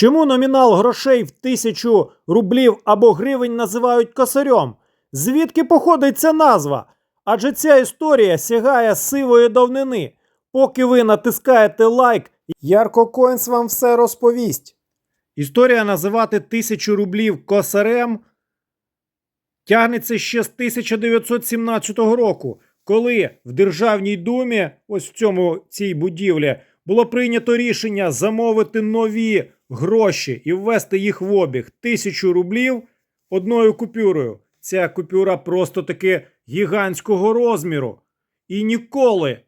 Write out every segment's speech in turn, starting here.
Чому номінал грошей в тисячу рублів або гривень називають косарем? Звідки походить ця назва? Адже ця історія сягає сивої давнини. Поки ви натискаєте лайк, Ярко Коінс вам все розповість. Історія називати тисячу рублів косарем тягнеться ще з 1917 року, коли в Державній думі, ось в цьому цій будівлі, було прийнято рішення замовити нові гроші і ввести їх в обіг тисячу рублів одною купюрою. Ця купюра просто таки гігантського розміру. І ніколи,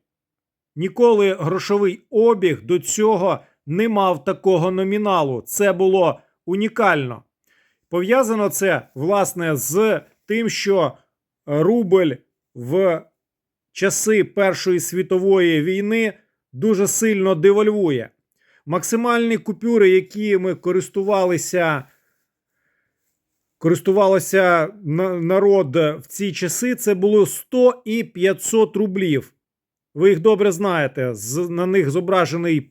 ніколи грошовий обіг до цього не мав такого номіналу. Це було унікально. Пов'язано це, власне, з тим, що рубль в часи Першої світової війни дуже сильно девальвує. Максимальні купюри, які ми користувалися, користувалося на- народ в ці часи, це було 100 і 500 рублів. Ви їх добре знаєте. На них зображений,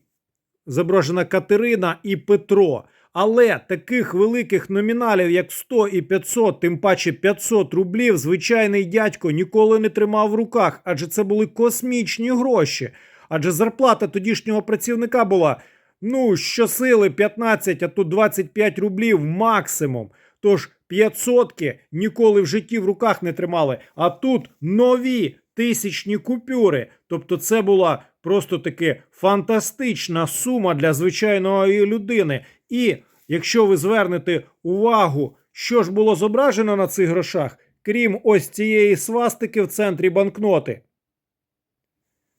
зображена Катерина і Петро. Але таких великих номіналів, як 100 і 500, тим паче 500 рублів, звичайний дядько ніколи не тримав в руках, адже це були космічні гроші. Адже зарплата тодішнього працівника була ну щосили 15, а то 25 рублів максимум. Тож 500 ніколи в житті в руках не тримали. А тут нові тисячні купюри. Тобто, це була просто таки фантастична сума для звичайної людини. І якщо ви звернете увагу, що ж було зображено на цих грошах, крім ось цієї свастики в центрі банкноти.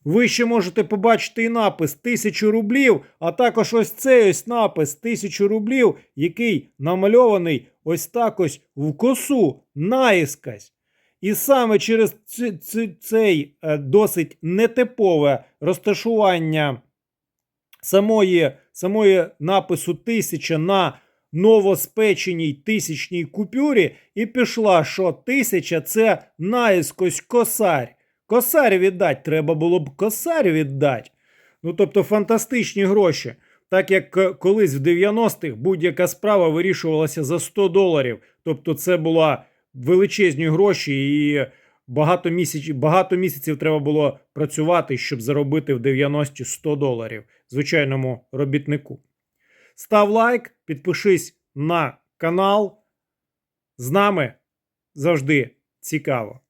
Ви ще можете побачити і напис 1000 рублів, а також ось цей ось напис 1000 рублів, який намальований ось так ось в косу наїскась. І саме через цей е, досить нетипове розташування самої, самої напису 1000 на новоспеченій тисячній купюрі, і пішла, що тисяча це наїскось косарь. Косарь віддать, треба було б косарь віддати. Ну, тобто фантастичні гроші. Так як е, колись в 90-х будь-яка справа вирішувалася за 100 доларів. Тобто це була величезні гроші, і багато, місяць, багато місяців треба було працювати, щоб заробити в 90-ті 100 доларів звичайному робітнику. Став лайк, підпишись на канал. З нами завжди цікаво.